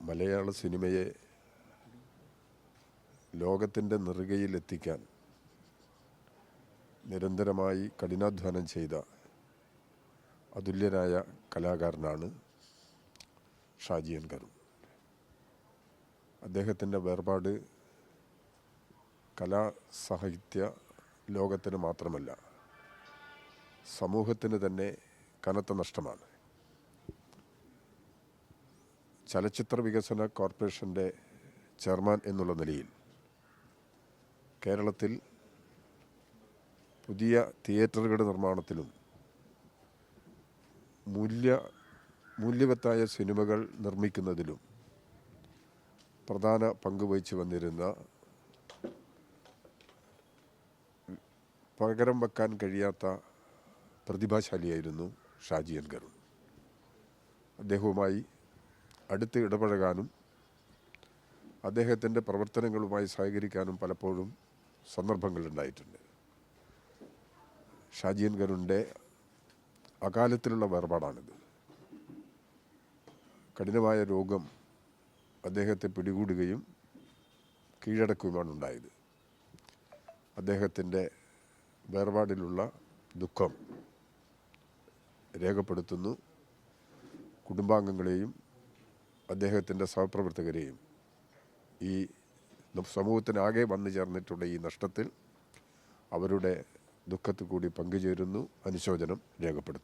മലയാള സിനിമയെ ലോകത്തിന്റെ നെറുകയിലെത്തിക്കാൻ നിരന്തരമായി കഠിനാധ്വാനം ചെയ്ത അതുല്യനായ കലാകാരനാണ് ഷാജിയൻ കരുൺ അദ്ദേഹത്തിന്റെ വേർപാട് കലാ സാഹിത്യ ലോകത്തിന് മാത്രമല്ല സമൂഹത്തിന് തന്നെ കനത്ത നഷ്ടമാണ്. ചലച്ചിത്ര വികസന കോർപ്പറേഷന്റെ ചെയർമാൻ എന്നുള്ള നിലയിൽ കേരളത്തിൽ പുതിയ തിയേറ്ററുകളുടെ നിർമ്മാണത്തിലും മൂല്യ മൂല്യവത്തായ സിനിമകൾ നിർമ്മിക്കുന്നതിലും പ്രധാന പങ്ക് വഹിച്ചു വന്നിരുന്ന പകരം വെക്കാൻ കഴിയാത്ത പ്രതിഭാശാലിയായിരുന്നു ഷാജി കരുൺ അദ്ദേഹവുമായി അടുത്ത് ഇടപഴകാനും അദ്ദേഹത്തിന്റെ പ്രവർത്തനങ്ങളുമായി സഹകരിക്കാനും പലപ്പോഴും സന്ദർഭങ്ങളുണ്ടായിട്ടുണ്ട്. ഷാജിയൻ കരുണിന്റെ അകാലത്തിലുള്ള വേർപാടാണിത്. കഠിനമായ രോഗം അദ്ദേഹത്തെ പിടികൂടുകയും കീഴടക്കുകയുമാണ് ഉണ്ടായത്. അദ്ദേഹത്തിന്റെ വേർപാടിലുള്ള ദുഃഖം രേഖപ്പെടുത്തുന്നു. കുടുംബാംഗങ്ങളെയും അദ്ദേഹത്തിന്റെ സഹപ്രവർത്തകരെയും ഈ സമൂഹത്തിനാകെ വന്നു ചേർന്നിട്ടുള്ള ഈ നഷ്ടത്തിൽ അവരുടെ ദുഃഖത്തിൽ കൂടി പങ്കുചേരുന്നു. അനുശോചനം രേഖപ്പെടുത്തുന്നു.